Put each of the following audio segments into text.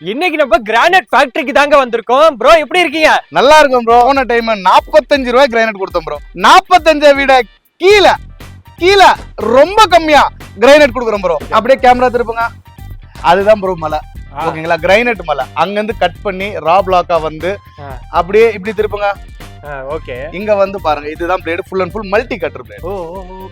இன்னைக்கு நம்ம கிரானைட் ஃபேக்டரிக்கு தாங்க வந்திருக்கோம். ப்ரோ எப்படி இருக்கீங்க? நல்லா இருக்கும் ப்ரோ போன டைம் நாற்பத்தஞ்சு ரூபாய் கிரைனட் கொடுத்தோம் ப்ரோ நாற்பத்தஞ்சை விட கீழே கீழே ரொம்ப கம்மியா கிரைனட் கொடுக்குறோம் ப்ரோ அப்படியே கேமரா திருப்புங்க. அதுதான் ப்ரோ மலை. ஓகேங்களா? கிரைனட் மலை. அங்கிருந்து கட் பண்ணி ரா பிளாக்கா வந்து. அப்படியே இப்படி திருப்புங்க. ஓகே. இங்க வந்து பாருங்க இதுதான் blade full and full multi cutter blade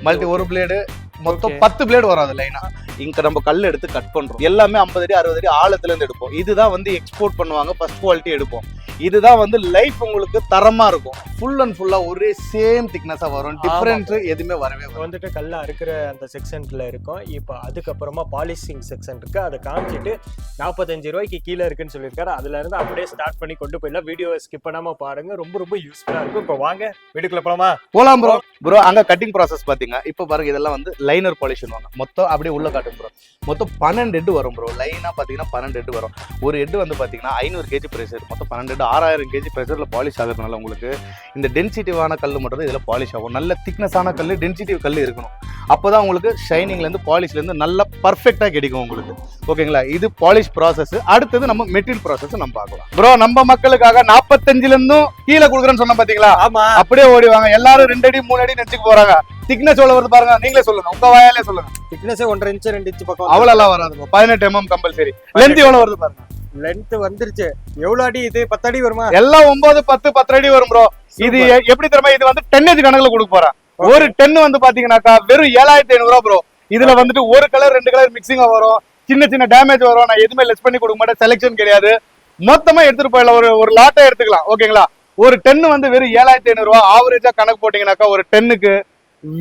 multi ஒரு பிளேடு மொத்தம். பத்து பிளேடு வரும் அது லைனா இங்க நம்ம கல் எடுத்து கட் பண்றோம். எல்லாமே ஐம்பது அடி அறுபது அடி ஆழத்துல இருந்து எடுப்போம். இதுதான் வந்து எக்ஸ்போர்ட் பண்ணுவாங்க ஃபர்ஸ்ட் குவாலிட்டி எடுப்போம். இதுதான் வந்து லைஃப் உங்களுக்கு தரமா இருக்கும். ஃபுல் அண்ட் ஃபுல்லா ஒரே சேம் திக்னஸா வரும். டிஃபரன்ஸ் எதுவுமே வரவே வந்துட்டு கல்ல அறுக்கிற அந்த செக்ஷன்ல இருக்கும். இப்போ அதுக்கப்புறமா பாலிஷிங் செக்ஷன் இருக்கு. அதை காமிச்சிட்டு நாற்பத்தஞ்சு ரூபாய்க்கு கீழே இருக்குன்னு சொல்லியிருக்காரு. அதுல இருந்து அப்படியே ஸ்டார்ட் பண்ணி கொண்டு போயிடலாம். வீடியோ ஸ்கிப் பண்ணாம பாருங்க. ரொம்ப ரொம்ப யூஸ்ஃபுல்லா இருக்கும் இப்போ வாங்க வீட்டுக்குள்ள போலாமா? போலாம் ப்ரோ ப்ரோ அங்க கட்டிங் ப்ராசஸ் பாத்தீங்க இப்போ பாருங்க இதெல்லாம் வந்து லைனர் பாலிஷ் வாங்க மொத்தம் அப்படியே உள்ள காட்டும் ப்ரோ மொத்தம் பன்னெண்டு ஹெட் வரும் ப்ரோ லைனா பாத்தீங்கன்னா பன்னெண்டு ஹெட் வரும். ஒரு ஹெட் வந்து பாத்தீங்கன்னா ஐநூறு கேஜி ப்ரெஷர் மொத்தம் பன்னெண்டு ஆறாயிரம் கேஜி ப்ரெஷர்ல பாலிஷ் ஆகுறதுனால உங்களுக்கு இந்த டென்சிட்டிவான கல் மட்டும் தான் இதுல பாலிஷ் ஆகும். நல்ல திக்னஸான கல் டென்சிட்டிவ் கல் இருக்கணும். அப்போதான் உங்களுக்கு ஷைனிங்ல இருந்து பாலிஷ்ல இருந்து நல்லா பர்ஃபெக்டா கிடைக்கும் உங்களுக்கு. ஓகேங்களா இது பாலிஷ் ப்ராசஸ் அடுத்தது நம்ம மெட்டீரியல் ப்ராசஸ் நம்ம பார்க்கலாம். ப்ரோ நம்ம மக்களுக்காக நாற்பத்தஞ்சுல இருந்தும் கீழே கொடுக்குறேன்னு சொன்ன பாத்தீங்களா? ஆமா. அப்படியே ஓடிவாங்க. எல்லாரும் ரெண்டு அடி மூணு அடி நினைச்சுக்கு போறாங்க. திக்னஸ் எவ்வளவு வருது பாருங்க. நீங்களே சொல்லுங்க. உங்க வாயாலே சொல்லுங்க. திக்னஸே ஒன்றரை இன்ச்சு ரெண்டு இன்ச்சு பக்கம் அவ்வளவு எல்லாம் வராது பதினெட்டு எம்எம் கம்பல்சரி லென்த் எவ்வளவு வருது பாருங்க. லென்த் வந்துருச்சு. எவ்வளவு அடி இது? பத்து அடி வருமா? எல்லாம் ஒன்பது பத்து பத்து அடி வரும் ப்ரோ இது எப்படி தெரியுமா? இது வந்து டென்னேஜ் கணக்குல கொடுக்க போறேன். ஒரு டென் வந்து பாத்தீங்கன்னாக்கா வெறும் ஏழாயிரத்தி ஐநூறு ரூபா ப்ரோ இதுல வந்துட்டு ஒரு கலர் ரெண்டு கலர் மிக்சிங்கா வரும். சின்ன சின்ன டேமேஜ் வரும். நான் எதுவுமே லெஸ் பண்ணி கொடுக்க மாட்டேன். செலெக்ஷன் கிடையாது. மொத்தமா எடுத்துட்டு போயிடலாம். ஒரு ஒரு லாட்டை எடுத்துக்கலாம். ஓகேங்களா ஒரு டென் வந்து வெறும் ஏழாயிரத்தி ஐநூறு ரூபா ஆவரேஜா கணக்கு போட்டீங்கன்னாக்கா ஒரு டென்னுக்கு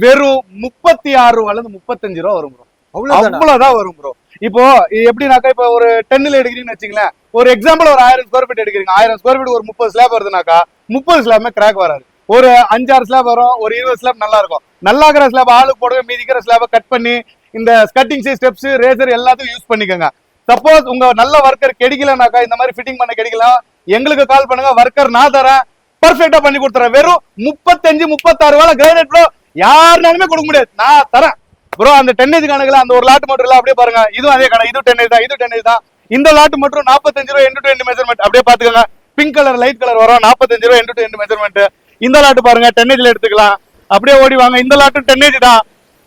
வெறும் முப்பத்தி ஆறு ரூபால இருந்து முப்பத்தஞ்சு ரூபா வரும் ப்ரோ அவ்வளவுதானா? வரும் ப்ரோ இப்போ இது எப்படினாக்கா இப்போ ஒரு டென்னில் எடுக்கிறீங்கன்னு வச்சுங்களேன் ஒரு எக்ஸாம்பிள் ஒரு ஆயிரம் ஸ்கொயர் ஃபீட் எடுக்கிறீங்க. ஆயிரம் ஸ்கொயர் ஃபீட் ஒரு முப்பது ஸ்லாப் வருதுனாக்கா முப்பது ஸ்லாப்மே கிராக் வராது. ஒரு அஞ்சாறு ஸ்லாப் வரும் ஒரு இருபது ஸ்லாப் நல்லா இருக்கும். நல்லா இருக்கிற ஸ்லாப் ஆளுக்கு போடவே மீதிக்கிற ஸ்லாபை கட் பண்ணி இந்த ஸ்கட்டிங் ஸ்டெப்ஸ் ரேசர் எல்லாத்தையும் யூஸ் பண்ணிக்கோங்க. சப்போஸ் உங்க நல்ல ஒர்க்கர் கிடைக்கலனாக்கா இந்த மாதிரி ஃபிட்டிங் பண்ண கிடைக்கலாம் எங்களுக்கு கால் பண்ணுங்க. ஒர்க்கர் நான் தரேன். பர்ஃபெக்டா பண்ணி கொடுத்துறேன். வெறும் முப்பத்தஞ்சு முப்பத்தாறு வேலை கிரைனட் ப்ரோ யாருனாலுமே கொடுக்க முடியாது. நான் தரேன். ப்ரோ அந்த டென்னேஜ் கணக்குல அந்த ஒரு லாட்டு மட்டும் இல்ல. அப்படியே பாருங்க. இதுவும் அதே கணக்கு. இது டென்னேஜ் தான் இது டென்னேஜ் தான். இந்த லாட்டு மட்டும் நாற்பத்தஞ்சு ரூபா எண்டு டு எண்டு மெஷர்மெண்ட் அப்படியே பாத்துக்கோங்க பிங்க் கலர் லைட் கலர் வரும். நாற்பத்தஞ்சு ரூபா எண்டு டு எண்டு மெஷர்மெண்ட் இந்த லாட்டு பாருங்க. டென்னேஜ்ல எடுத்துக்கலாம். அப்படியே ஓடி வாங்க. இந்த லாட்டும் டென்னேஜ் தான்.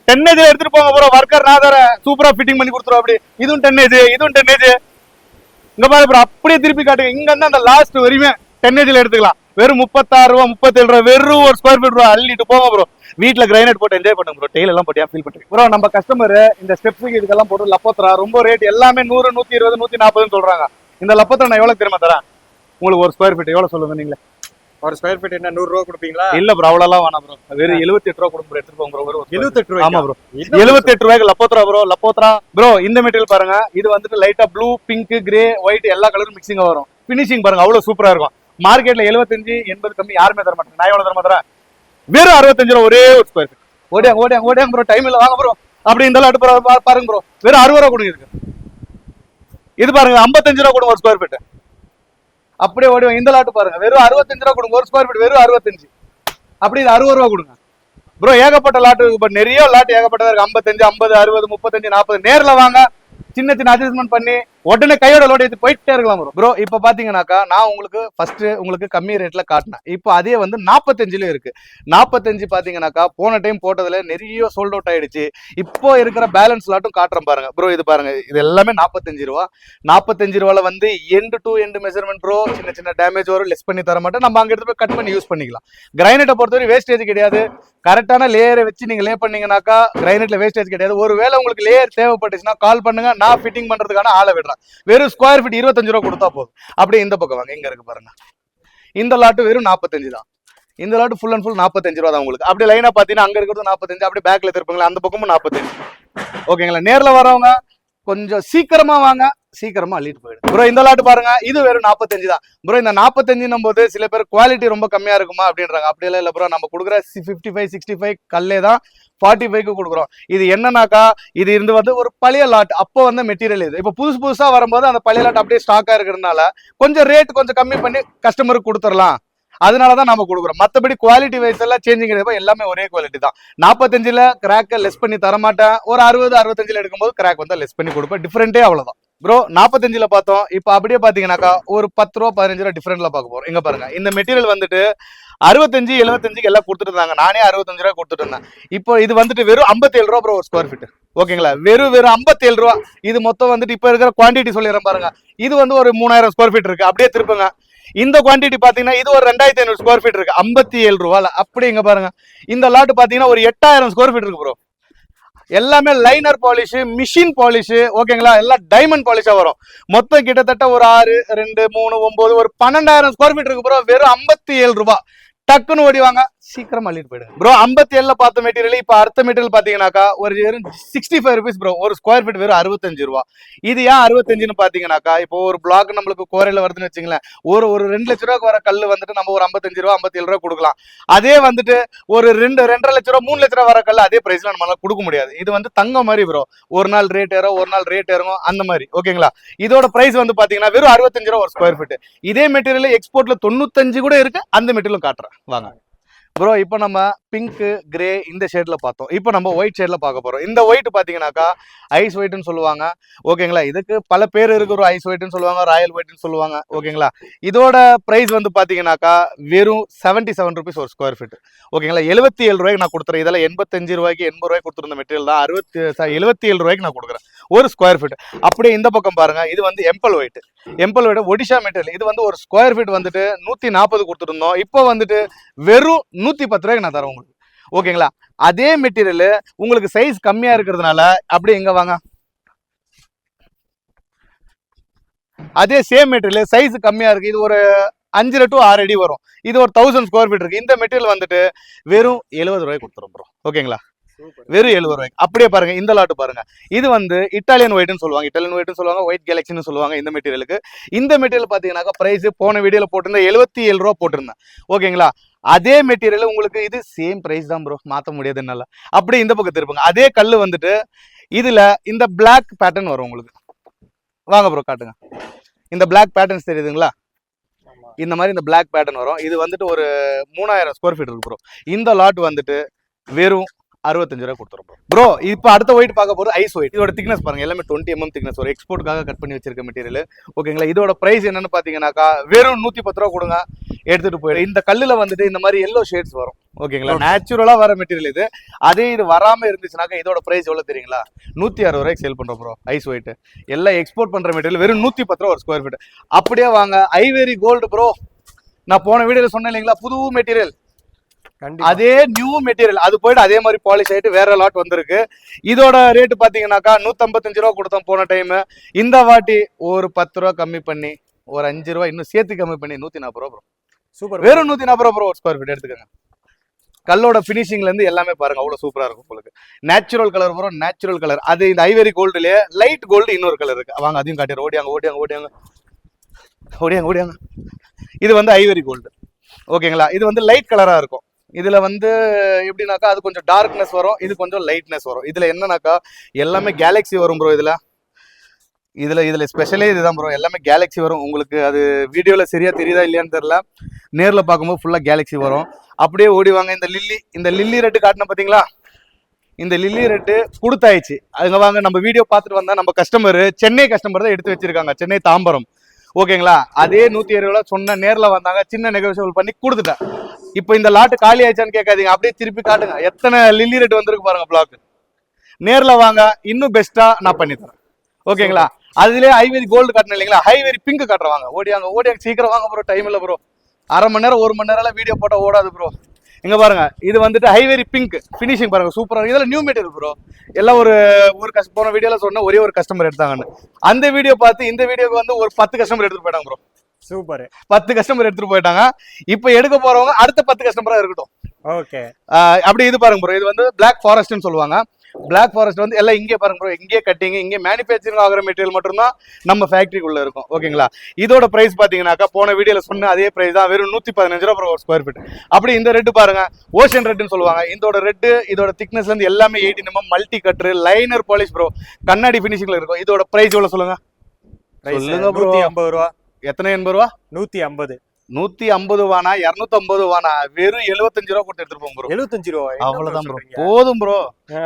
டென்னேஜ் எடுத்துட்டு போங்க ப்ரோ ஒர்க்கர் நான் தரேன். சூப்பரா ஃபிட்டிங் பண்ணி கொடுத்துரும் அப்படி. இதுவும் டென்னேஜ் இதுவும் டென்னேஜ் இங்க பாரு ப்ரோ அப்படியே திருப்பி காட்டுங்க. இங்க இருந்து அந்த லாஸ்ட் வரையுமே டென்னேஜ்ல எடுத்துக்கலாம். வெறும் முப்பத்தாறு ரூபா முப்பத்தேழு ரூபா வெறும் ஒரு ஸ்கொயர் ஃபீட் ரூபா அள்ளிட்டு போங்க ப்ரோ வீட்ல கிரைனட் போட்டு என்ஜாய் பண்ணுங்க ப்ரோ டெய்ல் எல்லாம் போட்டியா ஃபீல் பண்ணுறேன் ப்ரோ நம்ம கஸ்டமர் இந்த ஸ்டெப்ஸுக்கு இதுக்கெல்லாம் போட்டு லப்பத்தரா ரொம்ப ரேட் எல்லாமே நூறு நூத்தி இருபது நூத்தி நாற்பதுன்னு சொல்றாங்க. இந்த லப்போத்ரா நான் எவ்வளவு திரும்ப தரேன்? உங்களுக்கு ஒரு ஸ்கொயர் ஃபீட் எவ்வளவு சொல்லுங்க நீங்களே. ஒரு ஸ்கொயர் ஃபீட் என்ன நூறு ரூபா கொடுப்பீங்களா? இல்ல ப்ரோ அவ்வளவு வேணாம் ப்ரோ வெறும் எழுபத்தி எட்டு ரூபா. எடுத்துட்டு போங்க ப்ரோ வெறும் எழுபத்தெட்டு ரூபாய் ஆமா ப்ரோ எழுபத்தி எட்டு ரூபாய்க்கு லப்போத்ரா ப்ரோ லப்போத்ரா. ப்ரோ இந்த மெட்டீரியல் பாருங்க. இது வந்துட்டு லைட்டா ப்ளூ பிங்க் கிரே ஒயிட் எல்லா கலரும் மிக்சிங்கா வரும். ஃபினிஷிங் பாருங்க அவ்வளவு சூப்பரா இருக்கும். மார்க்கெட்ல எழுபத்தஞ்சு எண்பது கம்மி யாருமே தர மாட்டாங்க. நான் எவ்வளவு தர மாட்டேன் வெறும் அறுபத்தஞ்சு ரூபா ஒரே ஒரு ஸ்கொயர் ஃபீட் ஓடியாங்க ஓடியாங்க ஓடியாங்க ப்ரோ டைம் இல்ல. வாங்க ப்ரோ அப்படி இருந்தாலும் அடுப்பு பாருங்க ப்ரோ வெறும் அறுபது ரூபா கொடுங்க இது பாருங்க ஐம்பத்தஞ்சு ரூபா கொடுங்க ஒரு ஸ்கொயர் ஃபீட் அப்படியே ஓடி இந்த லாட்டு பாருங்க. வெறும் அறுபத்தஞ்சு ரூபா கொடுங்க. ஒரு ஸ்கொயர் ஃபீட் வெறும் அறுபத்தஞ்சு. அப்படி இது அறுபது ரூபா கொடுங்க. ப்ரோ ஏகப்பட்ட லாட்டு இருக்கு. நிறைய லாட்டு ஏகப்பட்டதா இருக்கு. ஐம்பத்தஞ்சு ஐம்பது அறுபது முப்பத்தஞ்சு நாற்பது நேர்ல வாங்க. சின்ன சின்ன அட்ஜஸ்ட்மெண்ட் பண்ணி உடனே கையோட லோட் எடுத்து போயிட்டே இருக்கலாம் ப்ரோ ப்ரோ இப்போ பார்த்தீங்கன்னாக்கா நான் உங்களுக்கு ஃபர்ஸ்ட் உங்களுக்கு கம்மி ரேட்டில் காட்டினேன். இப்போ அதே வந்து நாற்பத்தஞ்சிலும் இருக்கு. நாற்பத்தஞ்சு பார்த்தீங்கன்னாக்கா போன டைம் போட்டதில் நிறைய சோல்ட் அவுட் ஆயிடுச்சு. இப்போ இருக்கிற பேலன்ஸ் லாட்டும் காட்டுறேன் பாருங்க. ப்ரோ இது பாருங்க. இது எல்லாமே நாற்பத்தஞ்சு ரூபா. நாற்பத்தஞ்சு ரூபால வந்து end to end measurement bro சின்ன சின்ன டேமேஜ் வரும் லெஸ் பண்ணி தர மாட்டேன். நம்ம அங்கே எடுத்து போய் கட் பண்ணி யூஸ் பண்ணிக்கலாம். கிரைனட்டை பொறுத்தவரை வேஸ்டேஜ் கிடையாது. கரெக்டான லேயரை வச்சு நீங்கள் லே பண்ணீங்கன்னாக்கா கிரைனட்டில் வேஸ்டேஜ் கிடையாது. ஒருவேளை உங்களுக்கு லேயர் தேவைப்பட்டுச்சுன்னா கால் பண்ணுங்க. நான் ஃபிட்டிங் பண்ணுறதுக்கான ஆளை விடுறேன். வெறும் ஸ்கொயர் ஃபீட் இருபத்தஞ்சு ரூபா கொடுத்தா போதும். அப்படியே இந்த பக்கம் வாங்க இங்க இருக்கு பாருங்க. இந்த லாட்டு வெறும் நாற்பத்தஞ்சு தான். இந்த லாட்டு ஃபுல் அண்ட் ஃபுல் நாற்பத்தஞ்சு ரூபா தான் உங்களுக்கு. அப்படியே லைனா பாத்தீங்கன்னா அங்க இருக்கிறது நாற்பத்தஞ்சு அப்படியே பேக்ல திருப்பீங்களா அந்த பக்கமும் நாற்பத்தஞ்சு ஓகேங்களா நேர்ல வரவங்க கொஞ்சம் சீக்கிரமா வாங்க. சீக்கிரமா அள்ளிட்டு போயிடும் ப்ரோ இந்த லாட்டு பாருங்க இது வெறும் நாற்பத்தஞ்சு தான். ப்ரோ இந்த நாற்பத்தஞ்சுன்னும் போது சில பேர் குவாலிட்டி ரொம்ப கம்மியா இருக்குமா அப்படின்றாங்க. அப்படியெல்லாம் இல்லை ப்ரோ நம்ம கொடுக்குற ஃபிஃப்டி ஃபைவ் சிக்ஸ்டி ஃபைவ் கல்லே தான் ஃபார்ட்டி ஃபைவ்க்கு கொடுக்குறோம். இது என்னன்னாக்கா இது இருந்து வந்து ஒரு பழைய லாட் அப்போ வந்து மெட்டீரியல் இது. இப்போ புதுசு புதுசா வரும்போது அந்த பழைய லாட் அப்படியே ஸ்டாக்காக இருக்கிறதுனால கொஞ்சம் ரேட் கொஞ்சம் கம்மி பண்ணி கஸ்டமருக்கு கொடுத்துடலாம். அதனால தான் நம்ம கொடுக்குறோம். மற்றபடி குவாலிட்டி வைஸ் எல்லாம் சேஞ்சிங் கிடையாது எல்லாமே ஒரே குவாலிட்டி தான். நாற்பத்தஞ்சில் கிராக்கை லெஸ் பண்ணி தரமாட்டேன். ஒரு அறுபது அறுபத்தஞ்சில் எடுக்கும்போது கிராக் வந்து லெஸ் பண்ணி கொடுப்பேன். டிஃப்ரெண்ட்டே அவ்வளோதான் ப்ரோ நாற்பத்தஞ்சில் பார்த்தோம். இப்போ அப்படியே பாத்தீங்கன்னாக்கா ஒரு பத்து ரூபா பதினஞ்சு ரூபா டிஃப்ரெண்ட்ல பார்க்க போறோம். இங்க பாருங்க. இந்த மெட்டீரியல் வந்துட்டு அறுபத்தஞ்சு எழுபத்தஞ்சுக்கு எல்லாம் கொடுத்துட்டு இருந்தாங்க. நானே அறுபத்தஞ்சு ரூபா கொடுத்துட்டு இருந்தேன். இப்போ இது வந்துட்டு வெறும் 57 ரூபா ப்ரோ ஒரு ஸ்கொயர் ஃபீட் ஓகேங்களா? வெறும் வெறும் 57 ரூபா. இது மொத்தம் வந்துட்டு இப்போ இருக்கிற குவான்டிட்டி சொல்லிடுறேன் பாருங்க. இது வந்து ஒரு மூணாயிரம் ஸ்கொயர் ஃபீட் இருக்கு. அப்படியே திருப்புங்க. இந்த குவான்டிட்டி பாத்தீங்கன்னா இது ஒரு ரெண்டாயிரத்தி ஐநூறு ஸ்கொயர் ஃபீட் இருக்கு. ஐம்பத்தி ஏழு ரூபால. அப்படி இங்க பாருங்க. இந்த லாட் பாத்தீங்கன்னா ஒரு எட்டாயிரம் ஸ்கொயர் ஃபீட் இருக்கு ப்ரோ எல்லாமே லைனர் பாலிஷ் மிஷின் பாலிஷ் ஓகேங்களா எல்லாம் டைமண்ட் பாலிஷா வரும். மொத்தம் கிட்டத்தட்ட ஒரு ஆறு ரெண்டு மூணு ஒன்பது ஒரு பன்னெண்டாயிரம் ஸ்கொயர் ஃபீட் இருக்கு ப்ரோ வெறும் ஐம்பத்தி ஏழு ரூபாய். டக்குன்னு ஓடிவாங்க. சீக்கிரம் அள்ளிட்டு போயிடுங்க. ப்ரோ ஐம்பத்தி ஏழுல பார்த்த மெட்டீரியல் இப்போ அடுத்த மெட்டீரியல் பாத்தீங்கன்னாக்கா ஒரு வெறும் சிக்ஸ்டி ஃபைவ் ருபீஸ் ப்ரோ ஒரு ஸ்கொயர் ஃபீட் வெறும் அறுபத்தஞ்சு ரூபா. இது ஏன் அறுபத்தஞ்சுன்னு பாத்தீங்கன்னாக்கா இப்போ ஒரு பிளாக் நம்மளுக்கு கோரையில வருதுன்னு வச்சுங்களேன் ஒரு ஒரு ரெண்டு லட்ச ரூபாய்க்கு வர கல் வந்துட்டு நம்ம ஒரு ஐம்பத்தஞ்சு ரூபா ஐம்பத்தி ஏழு ரூபா கொடுக்கலாம். அதே வந்துட்டு ஒரு ரெண்டு ரெண்டரை லட்ச ரூபா மூணு லட்ச ரூபா வர கல் அதே பிரைஸ்ல நம்மளால கொடுக்க முடியாது. இது வந்து தங்கம் மாதிரி ப்ரோ ஒரு நாள் ரேட் ஏறும் ஒரு நாள் ரேட் இறங்கும் அந்த மாதிரி. ஓகேங்களா? இதோட பிரைஸ் வந்து பாத்தீங்கன்னா வெறும் அறுபத்தஞ்சு ரூபா ஒரு ஸ்கொயர் ஃபீட் இதே மெட்டீரியல் எக்ஸ்போர்ட்ல தொண்ணூத்தஞ்சு கூட இருக்கு அந்த மெட்டீரியலும் காட்டுறேன். வாங்க. ப்ரோ இப்போ நம்ம பிங்க் கிரே இந்த ஷேட்ல பார்த்தோம். இப்போ நம்ம ஒயிட் ஷேட்ல பார்க்க போறோம். இந்த ஒயிட் பாத்தீங்கன்னாக்கா ஐஸ் ஒயிட்னு சொல்லுவாங்க. ஓகேங்களா? இதுக்கு பல பேர் இருக்கிற ஐஸ் ஒயிட்னு சொல்லுவாங்க ராயல் ஒயிட்னு சொல்லுவாங்க. ஓகேங்களா? இதோட பிரைஸ் வந்து பாத்தீங்கன்னாக்கா வெறும் செவன்டி செவன் ருபீஸ் ஒரு ஸ்கொயர் ஃபீட் ஓகேங்களா? எழுபத்தி ஏழு ரூபாய்க்கு நான் கொடுத்துறேன். இதெல்லாம் எண்பத்தஞ்சு ரூபாய்க்கு எண்பது ரூபாய்க்கு கொடுத்துருந்த மெட்டீரியல் தான். அறுபத்தி எழுபத்தி ஏழு ரூபாய்க்கு நான் கொடுக்குறேன். ஒரு ஸ்கொயர் ஃபீட் அப்படியே இந்த பக்கம் பாருங்க. இது வந்து எம்பல் ஒயிட் எம்பல் ஒயிட் ஒடிஷா மெட்டீரியல் இது வந்து ஒரு ஸ்கொயர் ஃபீட் வந்துட்டு நூத்தி நாற்பது கொடுத்துருந்தோம். இப்போ வந்துட்டு வெறும் நூத்தி பத்து ரூபாய்க்கு நான் தரேன் உங்களுக்கு. ஓகேங்களா? அதே மெட்டீரியல் உங்களுக்கு சைஸ் கம்மியா இருக்கிறதுனால அப்படியே எங்க வாங்க. அதே சேம் மெட்டீரியல் சைஸ் கம்மியா இருக்கு. இது ஒரு அஞ்சரை டு ஆறு அடி வரும். இது ஒரு தௌசண்ட் ஸ்கொயர் ஃபீட் இருக்கு. இந்த மெட்டீரியல் வந்துட்டு வெறும் எழுபது ரூபாய்க்கு கொடுத்துரும் ப்ரோ ஓகேங்களா? வெறும் எழுபது ரூபாய்க்கு. அப்படியே பாருங்க இந்த லாட்டு பாருங்க. இது வந்து இட்டாலியன் ஒயிட்னு சொல்லுவாங்க. இட்டாலியன் ஒயிட்னு சொல்லுவாங்க ஒயிட் கேலக்சின்னு சொல்லுவாங்க இந்த மெட்டீரியலுக்கு. இந்த மெட்டீரியல் பாத்தீங்கன்னாக்கா பிரைஸ் போன வீடியோல போட்டிருந்தேன். எழுபத்தி ஏழு ரூபா போட்டிருந்தேன். ஓகேங்களா? அதே மெட்டீரியல் உங்களுக்கு இது சேம் பிரைஸ் தான் ப்ரோ மாத்த முடியாது என்னால. அப்படியே இந்த பக்கம் திருப்புங்க அதே கல்லு வந்துட்டு இதுல இந்த பிளாக் பேட்டர்ன் வரும் உங்களுக்கு. வாங்க ப்ரோ காட்டுங்க. இந்த பிளாக் பேட்டர்ன்ஸ் தெரியுதுங்களா? இந்த மாதிரி இந்த பிளாக் பேட்டர்ன் வரும். இது வந்துட்டு ஒரு மூணாயிரம் ஸ்கொயர் ஃபீட் இருக்கு ப்ரோ இந்த லாட் வந்துட்டு வெறும் அறுபத்தஞ்சு ரூபா கொடுத்துரும் ப்ரோ ப்ரோ இப்போ அடுத்த ஒயிட் பார்க்க போகிறது ஐஸ் ஒயிட் இதோட திக்னஸ் பாருங்க. எல்லாமே டுவெண்ட்டி எம்எம் திக்னஸ் ஒரு எக்ஸ்போர்ட்டுக்காக கட் பண்ணி வச்சிருக்க மெட்டீரியல் ஓகேங்களா இதோட பிரைஸ் என்னன்னு பார்த்தீங்கன்னாக்கா வெறும் நூற்றி பத்து ரூபா கொடுங்க. எடுத்துட்டு போயிடு. இந்த கல்லுல வந்துட்டு இந்த மாதிரி எல்லோ ஷேட்ஸ் வரும். ஓகேங்களா. நேச்சுரலா வர மெட்டீரியல் இது. அதே இது வராம இருந்துச்சுனாக்கா இதோட பிரைஸ் எவ்வளவு தெரியுங்களா? நூத்தி அறுபது ரூபாய்க்கு சேல் பண்றோம் ப்ரோ ஐஸ் ஒயிட் எல்லாம் எக்ஸ்போர்ட் பண்ற மெட்டீரியல் வெறும் நூத்தி பத்து ரூபா ஒரு ஸ்கொயர் ஃபீட் அப்படியே வாங்க. ஐவேரி கோல்டு ப்ரோ நான் போன வீடியோல சொன்னேன் இல்லைங்களா? புது மெட்டீரியல் அதே நியூ மெட்டீரியல் அது போயிட்டு அதே மாதிரி பாலிஷ் ஆயிட்டு வேற லாட் வந்திருக்கு. இதோட ரேட் பாத்தீங்கன்னாக்கா நூத்தம்பத்தஞ்சு ரூபா கொடுத்தோம் போன டைம் இந்த வாட்டி ஒரு பத்து ரூபா கம்மி பண்ணி ஒரு அஞ்சு ரூபா இன்னும் சேர்த்து கம்மி பண்ணி நூத்தி நாற்பது ரூபா. சூப்பர் வெறும் நூத்தி நாற்பது ரூபா ஒரு ஸ்கொயர் ஃபீட் எடுத்துக்கோங்க. கல்லோட ஃபினிஷிங்லேருந்து எல்லாமே பாருங்க அவ்வளவு சூப்பரா இருக்கும் உங்களுக்கு. நேச்சுரல் கலர் வரும் நேச்சுரல் கலர் அது இந்த ஐவரி கோல்டுலயே லைட் கோல்டு இன்னொரு கலர் இருக்கு. வாங்க அதையும் காட்டிடுறேன் ஓடியாங்க ஓடியாங்க ஓடியாங்க ஓடியாங்க ஓடியாங்க இது வந்து ஐவரி கோல்டு ஓகேங்களா? இது வந்து லைட் கலரா இருக்கும். இதுல வந்து எப்படின்னாக்கா அது கொஞ்சம் டார்க்னஸ் வரும். இது கொஞ்சம் லைட்னஸ் வரும். இதுல என்னன்னாக்கா எல்லாமே கேலக்ஸி வரும் ப்ரோ இதுல. இதுல இதுல ஸ்பெஷலே இதுதான் ப்ரோ எல்லாமே கேலக்ஸி வரும். உங்களுக்கு அது வீடியோல சரியா தெரியுதா இல்லையான்னு தெரியல. நேர்ல பார்க்கும்போது ஃபுல்லா கேலக்ஸி வரும். அப்படியே ஓடிவாங்க இந்த லில்லி இந்த லில்லி ரெட்டு காட்டின பாத்தீங்களா? இந்த லில்லி ரெட்டு கொடுத்தாயிடுச்சு அதுங்க வாங்க நம்ம வீடியோ பார்த்துட்டு வந்தா நம்ம கஸ்டமர் சென்னை கஸ்டமர் தான் எடுத்து வச்சிருக்காங்க. சென்னை தாம்பரம். ஓகேங்களா? அதே நூத்தி இருபது ரூபா சொன்ன நேர்ல வந்தாங்க. சின்ன நெகோசியபிள் பண்ணி கொடுத்துட்டேன். இப்போ இந்த லாட்டு காலி ஆயிடுச்சான்னு கேட்காதீங்க. அப்படியே திருப்பி காட்டுங்க. எத்தனை லில்லி ரெட்டு வந்திருக்கு பாருங்க பிளாக் நேர்ல வாங்க. இன்னும் பெஸ்டா நான் பண்ணி தரேன். ஓகேங்களா? அதுலயே ஹைவேரி கோல்டு காட்டணும் இல்லைங்களா? ஹைவேரி பிங்க் காட்டுறவாங்க. ஓடியாங்க ஓடியாங்க சீக்கிரம் வாங்க ப்ரோ டைம் இல்ல ப்ரோ அரை மணி நேரம் ஒரு மணி நேரம் வீடியோ போட்டா ஓடாது ப்ரோ இங்க பாருங்க இது வந்துட்டு ஹைவேரி பிங்க் ஃபினிஷிங் பாருங்க சூப்பரா இருக்கு. இதெல்லாம் நியூ மெட்டீரியல் ப்ரோ எல்லாம் ஒரு ஒரு கஸ்ட போன வீடியோல சொன்ன ஒரே ஒரு கஸ்டமர் எடுத்தாங்கன்னு. அந்த வீடியோ பார்த்து இந்த வீடியோக்கு வந்து ஒரு பத்து கஸ்டமர் எடுத்துட்டு போயிட்டாங்க ப்ரோ சூப்பர். பத்து கஸ்டமர் எடுத்துட்டு போயிட்டாங்க. இப்போ எடுக்க போறவங்க அடுத்த பத்து கஸ்டமரா இருக்கட்டும். ஓகே. அப்படி இது பாருங்க ப்ரோ இது வந்து பிளாக் ஃபாரஸ்ட்னு சொல்லுவாங்க. பிளாக் ஃபாரஸ்ட் வந்து எல்லாம் இங்கே பாருங்க ப்ரோ இங்கே கட்டிங் இங்கே மேனுஃபேக்சரிங் ஆகிற மெட்டீரியல் மட்டும்தான் நம்ம ஃபேக்டரிக்குள்ள இருக்கும். ஓகேங்களா இதோட பிரைஸ் பாத்தீங்கன்னாக்கா போன வீடியோல சொன்ன அதே பிரைஸ் தான். வெறும் நூத்தி பதினஞ்சு ரூபா ஒரு ஸ்கொயர் ஃபீட் அப்படி இந்த ரெட்டு பாருங்க ஓஷன் ரெட்னு சொல்லுவாங்க. இதோட ரெட்டு இதோட திக்னஸ்ல இருந்து எல்லாமே எயிட்டி நம்ம multi cutter liner polish bro கண்ணாடி ஃபினிஷிங்ல இருக்கும். இதோட பிரைஸ் எவ்வளவு சொல்லுங்க? சொல்லுங்க bro. நூத்தி ஐம்பது ரூபா. எத்தனை எண்பது ரூபா? நூத்தி ஐம்பது. நூத்தி ஐம்பது வானா இருநூத்தி ஐம்பது வானா? வெறும் எழுபத்தஞ்சு ரூபா கொடுத்து எடுத்துட்டு போங்க ப்ரோ எழுபத்தஞ்சு ரூபா. அவ்வளவுதான் ப்ரோ போதும் ப்ரோ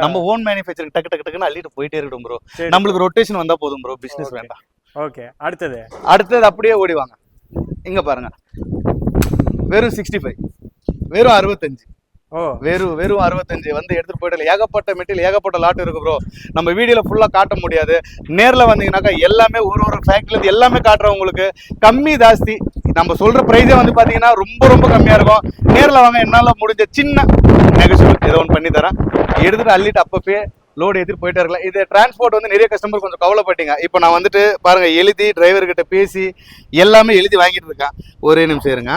நம்ம ஓன் மேனுஃபேக்சரிங் டக்கு டக்கு டக்குன்னு அள்ளிட்டு போயிட்டே இருக்கட்டும் ப்ரோ நம்மளுக்கு ரொட்டேஷன் வந்தா போதும் ப்ரோ பிசினஸ். வேண்டாம். ஓகே அடுத்தது? அடுத்தது அப்படியே ஓடி வாங்க. இங்க பாருங்க. வெறும் சிக்ஸ்டி ஃபைவ் வெறும் அறுபத்தஞ்சு. ஓ. வெறும் வெறும் அறுபத்தஞ்சு வந்து எடுத்துட்டு போயிட்டு ஏகப்பட்ட மெட்டீரியல் ஏகப்பட்ட லாட் இருக்கு ப்ரோ நம்ம வீடியோல ஃபுல்லா காட்ட முடியாது. நேர்ல வந்தீங்கன்னாக்கா எல்லாமே ஒரு ஒரு ஃபேக்டரில எல்லாமே காட்டுறோம் உங்களுக்கு. கம்மி ஜாஸ்தி. நம்ம சொல்ற பிரைஸே வந்து பாத்தீங்கன்னா ரொம்ப ரொம்ப கம்மியா இருக்கும். நேரில் வாங்க என்னால முடிஞ்ச சின்ன நெகசிபிள் ஏதோ ஒன்று பண்ணி தரேன். எடுத்துட்டு அள்ளிட்டு அப்பப்பே லோடு ஏற்றிட்டு போயிட்டே இருக்கலாம். இது டிரான்ஸ்போர்ட் வந்து நிறைய கஸ்டமர் கொஞ்சம் கவலைப்பட்டீங்க. இப்போ நான் வந்துட்டு பாருங்க எழுதி டிரைவர்கிட்ட பேசி எல்லாமே எழுதி வாங்கிட்டு இருக்கேன். ஒரே நிமிஷம் இருங்க.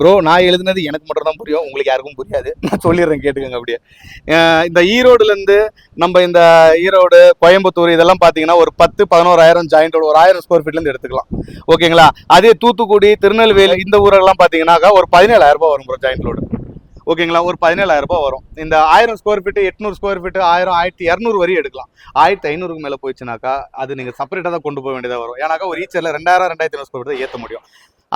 ப்ரோ நான் எழுதுனது எனக்கு மட்டும் தான் புரியும். உங்களுக்கு யாருக்கும் புரியாது. நான் சொல்லிடுறேன் கேட்டுக்கோங்க அப்படியே. இந்த ஈரோடுலேருந்து நம்ம இந்த ஈரோடு கோயம்புத்தூர் இதெல்லாம் பார்த்தீங்கன்னா ஒரு பத்து பதினோராயிரம் ஜாயிண்டோட ஒரு ஆயிரம் ஸ்கொயர் ஃபீட்லேருந்து எடுத்துக்கலாம். ஓகேங்களா? அதே தூத்துக்குடி திருநெல்வேலி இந்த ஊரெல்லாம் பார்த்தீங்கன்னாக்கா ஒரு பதினேழாயிரம் ரூபாய் வரும் ப்ரோ ஜாயிண்ட் லோடு ஓகேங்களா? ஒரு பதினேழாயிரம் ரூபாய் வரும். இந்த ஆயிரம் ஸ்கொயர் ஃபீட்டு எட்நூறு ஸ்கொயர் ஃபீட்டு ஆயிரம் ஆயிரத்தி இரநூறு வரையும் எடுக்கலாம். ஆயிரத்தி ஐநூறுக்கு மேலே போயிடுச்சுனாக்கா அது நீங்கள் செப்பரேட்டாக தான் கொண்டு போக வேண்டியதாக வரும். ஏன்னாக்கா ஒரு ஈச்சரில் ரெண்டாயிரம் ரெண்டாயிரத்தி ஐநூறு ஸ்கொயர் ஃபீட் ஏற்ற முடியும்.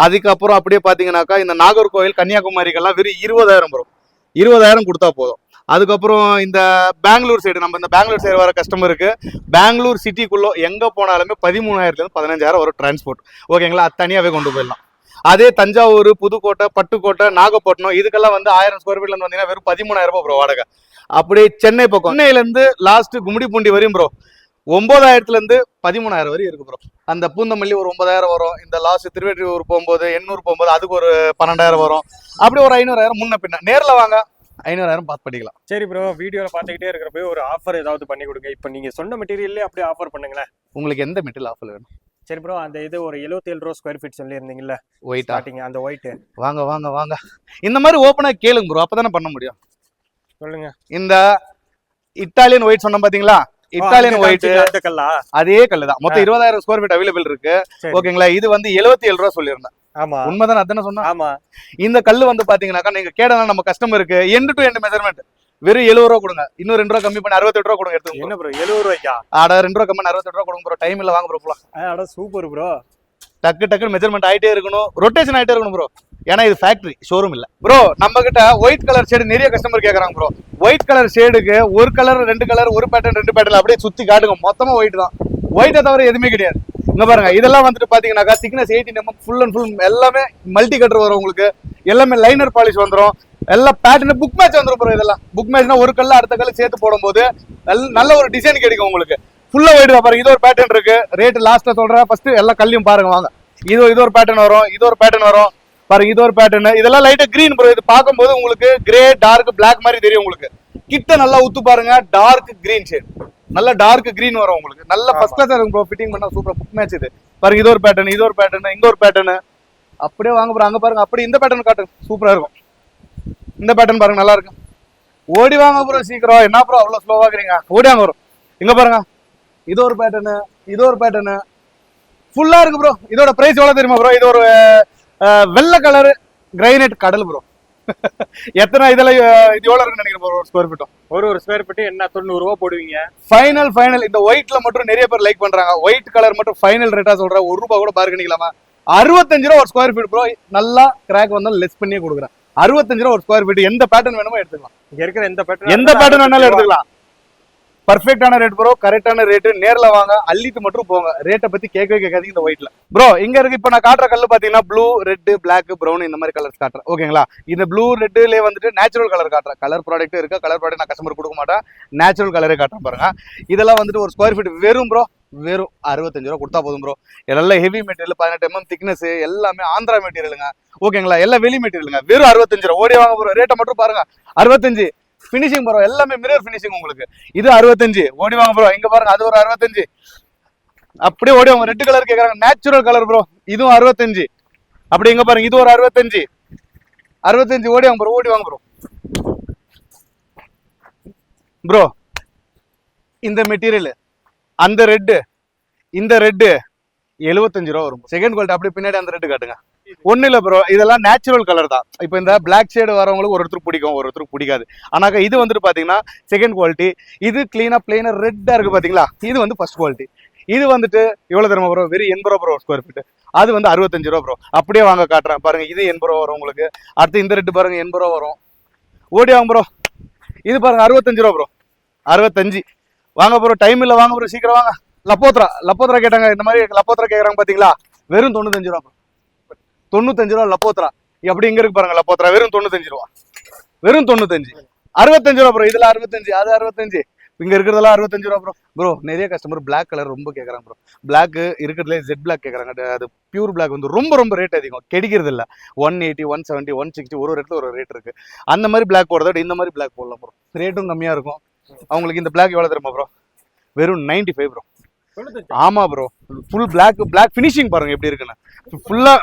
அதுக்கப்புறம் அப்படியே பார்த்தீங்கன்னாக்கா இந்த நாகர்கோவில் கன்னியாகுமரிக்கெல்லாம் வெறும் இருபதாயிரம் வரும். இருபதாயிரம் கொடுத்தா போதும். அதுக்கப்புறம் இந்த பெங்களூர் சைடு நம்ம இந்த பெங்களூர் சைடு வர கஸ்டமருக்கு பெங்களூர் சிட்டிக்குள்ளே எங்கே போனாலுமே பதிமூணாயிரத்துலேருந்து பதினஞ்சாயிரம் வரும் டிரான்ஸ்போர்ட் ஓகேங்களா அது தனியாகவே கொண்டு போயிடலாம். அதே தஞ்சாவூர் புதுக்கோட்டை பட்டுக்கோட்டை நாகப்பட்டினம் இதுக்கெல்லாம் வந்து ஆயிரம் ஸ்கொயர் ஃபீட்ல வந்தீங்கன்னா வெறும் பதிமூணாயிரம் ரூபாய் ப்ரோ வாடகை. அப்படியே சென்னை பக்கம். சென்னையிலேருந்து லாஸ்ட் கும்மிடிப்பூண்டி வரையும் ப்ரோ ஒன்பதாயிரத்துல இருந்து பதிமூணாயிரம் வரையும் இருக்கு ப்ரோ அந்த பூந்தமல்லி ஒரு ஒன்பதாயிரம் வரும். இந்த லாஸ்ட் திருவெற்றியூர் போகும்போது எண்ணூர் போகும்போது அதுக்கு ஒரு பன்னெண்டாயிரம் வரும். அப்படி ஒரு ஐநூறாயிரம் முன்ன பின்ன. நேர்ல வாங்க. ஐநூறாயிரம் பார்த்து படிக்கலாம். சரி ப்ரோ வீடியோல பார்த்துக்கிட்டே இருக்கிறப்ப ஒரு ஆஃபர் ஏதாவது பண்ணி கொடுங்க. இப்போ நீங்க சொன்ன மெட்டீரியல்லே அப்படியே ஆஃபர் பண்ணுங்களேன். உங்களுக்கு எந்த மெட்டீரியல் ஆஃபர் வேணும்? சரி ப்ரோ அந்த இது ஒரு 77 ரூபா ஸ்கொயர் ஃபீட் சொல்லியிருந்தீங்கல்ல? ஒயிட்டா ஸ்டார்டிங் அந்த ஒயிட் வாங்க வாங்க வாங்க. இந்த மாதிரி ஓப்பனா கேளுங்க ப்ரோ அப்பதானே பண்ண முடியும். சொல்லுங்க. இந்த இட்டாலியன் ஒயிட் சொன்னோம் பாத்தீங்களா? இட்டாலியன் ஒயிட் அதே கல்லு தான் மொத்தம் இருபதாயிரம் ஸ்கொயர் ஃபீட் அவைலபிள் இருக்கு. ஓகேங்களா? இது வந்து எழுபத்தி ஏழு ரூபா சொல்லியிருந்தேன். ஆமா. உண்மைதானே? அதானே சொன்னா ஆமா. இந்த கல்லு வந்து பாத்தீங்கன்னாக்கா நீங்க கேடனா நம்ம கஸ்டமருக்கு எண்டு டு எண்டு மெஷர்மெண்ட் வெறும் எழுபது ரூபா கொடுங்க. இன்னும் ரெண்டு ரூபா கம்மி பண்ணி அறுபத்தெட்டு ரூபா கொடுங்க எடுத்துங்க என்ன ப்ரோ எழுபது ரூபாய்க்கா? ஆடா ரெண்டு ரூபா கம்மி அறுபத்தெட்டு ரூபா கொடுங்க ப்ரோ டைம் இல்ல வாங்க ப்ரோ போலாம். அட சூப்பர் ப்ரோ டக்கு டக்கு மெஷர்மெண்ட் ஆயிட்டே இருக்கணும். ரொட்டேஷன் ஆயிட்டே இருக்கணும் ப்ரோ ஏன்னா இது ஃபேக்டரி ஷோரூம் இல்ல. ப்ரோ நம்ம கிட்ட ஒயிட் கலர் ஷேடு நிறைய கஸ்டமர் கேக்குறாங்க ப்ரோ ஒயிட் கலர் ஷேடுக்கு ஒரு கலர் ரெண்டு கலர் ஒரு பேட்டர்ன் ரெண்டு பேட்டர்ல அப்படியே சுத்தி காட்டுங்க. மொத்தமா ஒயிட் தான். ஒயிட்டை தவிர எதுவுமே கிடையாது. இங்க பாருங்க இதெல்லாம் வந்துட்டு பாத்தீங்கன்னாக்கா thickness eighteen mm full and full எல்லாமே மல்டி கட்டர் வரும் உங்களுக்கு. எல்லாமே லைனர் பாலிஷ் வந்துடும் எல்லாம் பேட்டர்ன் புக் மேட்ச் வந்துடும் ப்ரோ இதெல்லாம். புக் மேட்ச்னா ஒரு கல்ல அடுத்த கல்ல சேர்த்து போடும்போது நல்ல- நல்ல ஒரு டிசைன் கிடைக்கும் உங்களுக்கு. ஃபுல்லா ஒயிட் பாருங்க இது ஒரு பேட்டர்ன் இருக்கு. ரேட் லாஸ்ட்ல சொல்றேன். ஃபர்ஸ்ட் எல்லா கல்லையும் பாருங்க வாங்க. இது இது ஒரு பேட்டர்ன் வரும். இது ஒரு பேட்டர்ன் வரும். பாருங்க இது ஒரு பேட்டர்ன் இதெல்லாம் லைட்டா கிரீன் ப்ரோ இது பார்க்கும்போது உங்களுக்கு கிரே டார்க் பிளாக் மாதிரி தெரியும் உங்களுக்கு. கிட்ட நல்லா உத்து பாருங்க டார்க் கிரீன் ஷேட் நல்ல டார்க் கிரீன் வரும் உங்களுக்கு. நல்ல ஃபர்ஸ்ட் கிளாஸ் இருக்கும் ப்ரோ ஃபிட்டிங் பண்ணா சூப்பர் புக் மேட்ச் இது. பாருங்க இது ஒரு பேட்டர்ன் இது ஒரு பேட்டர்ன் இங்க ஒரு பேட்டர்ன் அப்படியே வாங்க ப்ரோ அங்க பாருங்க அப்படி இந்த பேட்டர்ன் காட்டு. சூப்பரா இருக்கும். இந்த பேட்டர்ன் பாருங்க நல்லா இருக்கும் ஓடி வாங்க ப்ரோ சீக்கிரம். என்ன ப்ரோ அவ்வளவு ஸ்லோவாக்குறீங்க ஓடி வாங்க வரும் இங்க பாருங்க. இது ஒரு பேட்டர்னு இது ஒரு பேட்டர்னு ஃபுல்லா இருக்கு ப்ரோ இதோட பிரைஸ் எவ்வளவு தெரியுமா ப்ரோ இது ஒரு வெள்ளை கலர் கிரைனட் கடல் ப்ரோ எத்தனை இதுல இது எவ்வளவு இருக்குன்னு நினைக்கிறேன் ஒரு ஸ்கொயர் ஃபீட்டும் ஒரு ஒரு ஸ்கொயர் ஃபீட் என்ன தொண்ணூறு ரூபா போடுவீங்க? ஃபைனல் ஃபைனல் இந்த ஒயிட்ல மட்டும் நிறைய பேர் லைக் பண்றாங்க. ஒயிட் கலர் மட்டும் ஃபைனல் ரேட்டா சொல்றேன். ஒரு ரூபா கூட பார்க்கணிக்கலாமா அறுபத்தஞ்சு ரூபா ஒரு ஸ்கொயர் ஃபீட் ப்ரோ நல்லா கிராக் வந்தாலும் லெஸ் பண்ணியே கொடுக்குறேன். அறுபத்தஞ்சு ரூபா ஒரு ஸ்கொயர் ஃபீட் எந்த பேட்டர்ன் வேணுமோ எடுத்துக்கலாம். இங்க இருக்கிற எந்த பேட்டர்ன் எந்த பேட்டர்ன் வேணாலும் எடுத்துக்கலாம். பர்ஃபெக்டான ரேட் ப்ரோ கரெக்டான ரேட்டு நேரில் வாங்க அள்ளிட்டு மட்டும் போங்க. ரேட்டை பற்றி கேட்கவே கேட்காதீங்க இந்த ஒயிட்ல ப்ரோ இங்க இருக்கு இப்போ நான் காட்டுற கல்லு பார்த்தீங்கன்னா ப்ளூ ரெட் பிளாக் ப்ரௌன் இந்த மாதிரி கலர்ஸ் காட்டுறேன். ஓகேங்களா இந்த ப்ளூ ரெட்டுலேயே வந்துட்டு நேச்சுரல் கலர் காட்டுறேன். கலர் ப்ராடக்ட்டும் இருக்கு கலர் ப்ராடக்ட் நான் கஸ்டமர் கொடுக்க மாட்டேன். நேச்சுரல் கலரே காட்டுறேன் பாருங்க. இதெல்லாம் வந்துட்டு ஒரு ஸ்கொயர் ஃபீட் வெறும் ப்ரோ வெறும் அறுபத்தஞ்சு ரூபா கொடுத்தா போதும் ப்ரோ எல்லாம் ஹெவி மெட்டீரியல் பதினெட்டு எம்எம் திக்னஸ் எல்லாமே ஆந்திரா மெட்டீரியலுங்க ஓகேங்களா எல்லாம் வெளி மெட்டீரியலுங்க வெறும் அறுபத்தஞ்சு ரூபா. ஓடி வாங்க ப்ரோ ரேட்டை மட்டும் பாருங்க. அறுபத்தஞ்சு. ஃபினிஷிங் ப்ரோ எல்லாமே மிரர் ஃபினிஷிங் உங்களுக்கு. இது அறுபத்தஞ்சு. ஓடி வாங்க ப்ரோ இங்க பாருங்க அது ஒரு அறுபத்தஞ்சு. அப்படியே ஓடி வாங்க ரெட் கலர் கேட்கறாங்க நேச்சுரல் கலர் ப்ரோ இதுவும் அறுபத்தஞ்சு. அப்படி இங்க பாருங்க இது ஒரு அறுபத்தஞ்சு. அறுபத்தஞ்சு ஓடி வாங்க ப்ரோ ஓடி வாங்க ப்ரோ ப்ரோ இந்த மெட்டீரியல் அந்த ரெட்டு இந்த ரெட்டு எழுபத்தஞ்சு ரூபா வரும். செகண்ட் குவாலிட்டி அப்படியே பின்னாடி அந்த ரெட்டு காட்டுங்க. ஒன்றும் இல்லை ப்ரோ இதெல்லாம் நேச்சுரல் கலர் தான். இப்போ இந்த பிளாக் ஷேடு வரவங்களுக்கு ஒரு ஒருத்தருக்கு பிடிக்கும் ஒரு ஒருத்தருக்கு பிடிக்காது. ஆனாக்கா இது வந்துட்டு பார்த்தீங்கன்னா செகண்ட் குவாலிட்டி இது க்ளீனாக பிளெயினாக ரெட்டாக இருக்குது பார்த்தீங்களா இது வந்து ஃபர்ஸ்ட் குவாலிட்டி இது வந்துட்டு எவ்வளோ தருமா ப்ரோ வெறும் எண்பது ரூபா ப்ரோ ஸ்கொயர் ஃபீட் அது வந்து அறுபத்தஞ்சு ரூபா ப்ரோ அப்படியே வாங்க காட்டுறேன். பாருங்க இது எண்பது ரூபா வரும் உங்களுக்கு. அடுத்து இந்த ரெட்டு பாருங்க எண்பது ரூபா வரும். ஓடி வாங்க ப்ரோ இது பாருங்க அறுபத்தஞ்சு ரூபா ப்ரோ அறுபத்தஞ்சு. வாங்க ப்ரோ டைம் இல்லை வாங்க ப்ரோ சீக்கிரம் வாங்க. லப்போத்ரா லப்போத்ரா கேட்டாங்க இந்த மாதிரி லப்போத்ரா கேக்குறாங்க பாத்தீங்களா? வெறும் தொண்ணூத்தஞ்சு ரூபா. தொண்ணூத்தஞ்சு ரூபா லப்போத்ரா. அப்படி இங்க இருக்கு பாருங்க லப்போத்ரா. வெறும் தொண்ணூத்தஞ்சு ரூபா. வெறும் தொண்ணூத்தஞ்சு. அறுபத்தஞ்சு ரூபா ப்ரோ இதுல அறுபத்தஞ்சு அது அறுபத்தஞ்சு. இங்க இருக்கிறதெல்லாம் அறுபத்தஞ்சு ரூபா ப்ரோ ப்ரோ நிறைய கஸ்டமர் பிளாக் கலர் ரொம்ப கேக்குறாங்க ப்ரோ பிளாக் இருக்கிறதுலே ஜெட் பிளாக் கேக்குறாங்க. அது- பியூர் பிளாக் வந்து ரொம்ப ரொம்ப ரேட் அதிகம். கிடைக்கிறது இல்ல one eighty one seventy one sixty ஒரு ரேட்ல ஒரு ரேட் இருக்கு. அந்த மாதிரி பிளாக் போடுறத விட இந்த மாதிரி பிளாக் போடலாம் ப்ரோ ரேட்டும் கம்மியா இருக்கும். அவங்களுக்கு இந்த பிளாக் எவ்வளவு தெரியுமா ப்ரோ வெறும் நைன்டி ஃபைவ் ப்ரோ ஆமா bro full black black finishing பாருங்க எப்படி இருக்குன்னு. ஃபுல்லா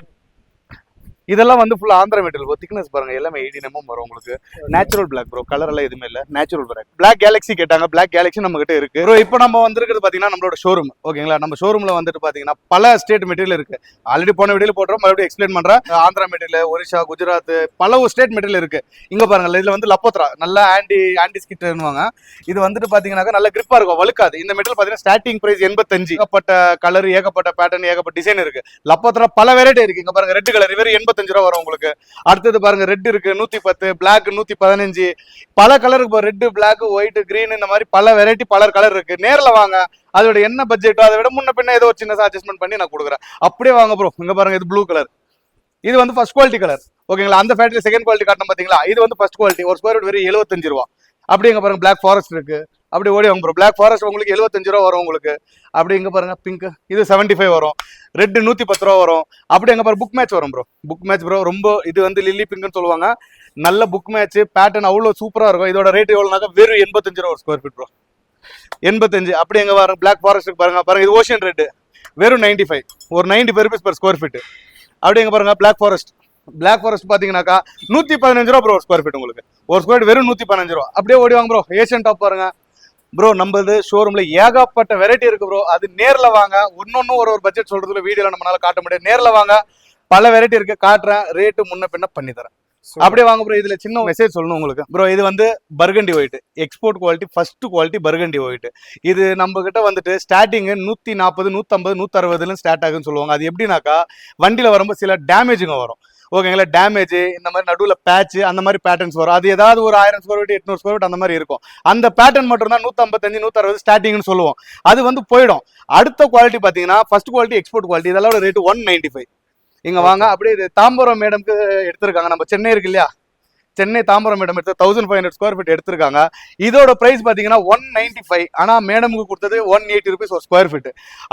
இதெல்லாம் வந்து ஃபுல்லா ஆந்திரா மெட்டீரியல் திக்னஸ் பாருங்க எல்லாமே எயிட்டி எம்எம் வரும் உங்களுக்கு. நேச்சுரல் பிளாக் ப்ரோ கலர் எல்லாம் எதுவுமே இல்ல. நேச்சுரல் பிளாக் பிளாக் கேலக்ஸி கேட்டாங்க. பிளாக் கேலக்ஸி நம்ம கிட்ட இருக்கு. ப்ரோ இப்போ நம்ம வந்திருக்கிறது பாத்தீங்கன்னா நம்மளோட ஷோரூம் ஓகேங்களா நம்ம ஷோரூம்ல வந்துட்டு பாத்தீங்கன்னா பல ஸ்டேட் மெட்டீரியல் இருக்கு. ஆல்ரெடி போன வீடியோ போடுறோம் மறுபடியும் எக்ஸ்பிளைன் பண்றேன். ஆந்திரா மெட்டீரியல் ஒரிஷா குஜராத் பல ஸ்டேட் மெட்டீரியல் இருக்கு. இங்க பாருங்க இதுல வந்து லப்போத்ரா நல்ல ஆன்டி ஆன்டி ஸ்கிட்னுவாங்க இது வந்துட்டு பாத்தீங்கன்னாக்கா நல்ல கிரிப்பா இருக்கும். வழுக்காது. இந்த மெட்டீரியல் பாத்தீங்கன்னா ஸ்டார்டிங் பிரைஸ் எண்பத்தஞ்சு. ஏகப்பட்ட கலர் ஏகப்பட்ட பேட்டர்ன் ஏகப்பட்ட டிசைன் இருக்கு. லப்போத்ரா பல வெரைட்டி இருக்கு. இங்க பாருங்க ரெட் கலர் வெறும் எண்பத்தஞ்சு ரூபா வரும் உங்களுக்கு. அடுத்தது பாருங்க ரெட் இருக்கு நூத்தி பத்து பிளாக் நூத்தி பதினஞ்சு பல கலர் இப்போ ரெட் பிளாக் ஒயிட் கிரீன் இந்த மாதிரி பல வெரைட்டி பல கலர் இருக்கு. நேர்ல வாங்க. அதோட என்ன பட்ஜெட்டோ அதை விட முன்ன பின்ன ஏதோ ஒரு சின்ன அட்ஜஸ்ட்மெண்ட் பண்ணி நான் கொடுக்குறேன். அப்படியே வாங்க ப்ரோ இங்க பாருங்க இது ப்ளூ கலர் இது வந்து ஃபர்ஸ்ட் குவாலிட்டி கலர் ஓகேங்களா அந்த ஃபேக்டரி செகண்ட் குவாலிட்டி காட்டணும் பாத்தீங்களா? இது வந்து ஃபர்ஸ்ட் குவாலிட்டி ஒரு ஸ்கொயர் ஃபீட் வெறும் எழுபத்தஞ்சு ரூபா. அப்படியே இங்க பாருங்க பிளாக் ஃபாரஸ்ட் இருக்கு. அப்படி ஓடி வாங்க ப்ரோ பிளாக் ஃபாரஸ்ட் உங்களுக்கு எழுபத்தஞ்சு ரூபா வரும் உங்களுக்கு. அப்படி எங்கே பாருங்க பிங்க் இது 75 ஃபைவ் வரும். ரெட்டு நூற்றி பத்து ரூபா வரும். அப்படி எங்க பாரு புக் மேட்ச் வரும் ப்ரோ புக் மேட்ச் ப்ரோ ரொம்ப இது வந்து லில்லி பிங்க்னு சொல்லுவாங்க. நல்ல புக் மேட்ச் பேட்டர்ன் அவ்வளோ சூப்பராக இருக்கும். இதோட ரேட் எவ்வளோனாக்கா வெறும் எண்பத்தஞ்சு ரூபா ஒரு ஸ்கொயர் ஃபீட் ப்ரோ எண்பத்தஞ்சு. அப்படி எங்க பாருங்க பிளாக் ஃபாரஸ்ட்டுக்கு பாருங்க. பாருங்க இது ஓஷியன் ரெட்டு வெறும் நைன்டி ஃபைவ் ஒரு ninety five rupees per square feet அப்படி எங்க பாருங்க பிளாக் ஃபாரஸ்ட் பிளாக் ஃபாரஸ்ட் பார்த்தீங்கன்னாக்கா நூற்றி பதினஞ்சு ரூபா ப்ரோ ஒரு ஸ்கொயர் ஃபீட் உங்களுக்கு. ஒரு ஸ்கொயர் வெறும் நூற்றி பதினஞ்சு ரூபா. அப்படியே ஓடி வாங்க ப்ரோ ஏஷியன் டாப் பாருங்க. ப்ரோ நம்மளது ஷோரூம்ல ஏகப்பட்ட வெரைட்டி இருக்கு ப்ரோ அது நேர்ல வாங்க. ஒன்னொன்னு ஒரு ஒரு பட்ஜெட் சொல்றதுல வீடியோல நம்மளால காட்ட முடியாது. நேர்ல வாங்க. பல வெரைட்டி இருக்கு. காட்டுறேன். ரேட்டு முன்ன பின்ன பண்ணி தரேன். அப்படியே வாங்க ப்ரோ இதுல சின்ன மெசேஜ் சொல்லணும் உங்களுக்கு. ப்ரோ இது வந்து burgundy white export quality first quality burgundy white இது நம்ம கிட்ட வந்துட்டு ஸ்டார்டிங் நூத்தி நாற்பது நூத்தம்பது நூத்தறுபதுல ஸ்டார்ட் ஆகுன்னு சொல்லுவாங்க. அது எப்படின்னாக்கா வண்டியில வரும்போது சில டேமேஜுங்க வரும். ஓகேங்களா டேமேஜ் இந்த மாதிரி நடுவில் பேட்ச் அந்த மாதிரி பேட்டர்ன்ஸ் வரும். அது ஏதாவது ஒரு ஆயிரம் ஸ்கொயர் ஃபீட் எட்நூறு ஸ்கொயர் ஃபீட் அந்த மாதிரி இருக்கும். அந்த பேட்டர்ன் மட்டும் தான் நூற்றம்பத்தஞ்சு நூற்றறுபது ஸ்டார்டிங்னு சொல்லுவோம். அது வந்து போயிடும். அடுத்த குவாலிட்டி பார்த்தீங்கன்னா ஃபர்ஸ்ட் குவாலிட்டி எக்ஸ்போர்ட் குவாலிட்டி இதெல்லாம் ரேட் ஒன் நைன்டி ஃபைவ் இங்க வாங்க அப்படியே தாம்பரம் மேடம்க்கு எடுத்திருக்காங்க. நம்ம சென்னை இருக்கு இல்லையா? சென்னை தாம்பரம் மேடம் எடுத்து thousand five hundred square feet எடுத்திருக்காங்க. இதோட பிரைஸ் பாத்தீங்கன்னா ஒன் நைன்டி ஃபைவ் ஆனா மேடமுக்கு கொடுத்தது ஒன் எயிட்டி ருபீஸ் ஒரு ஸ்கொயர் ஃபீட்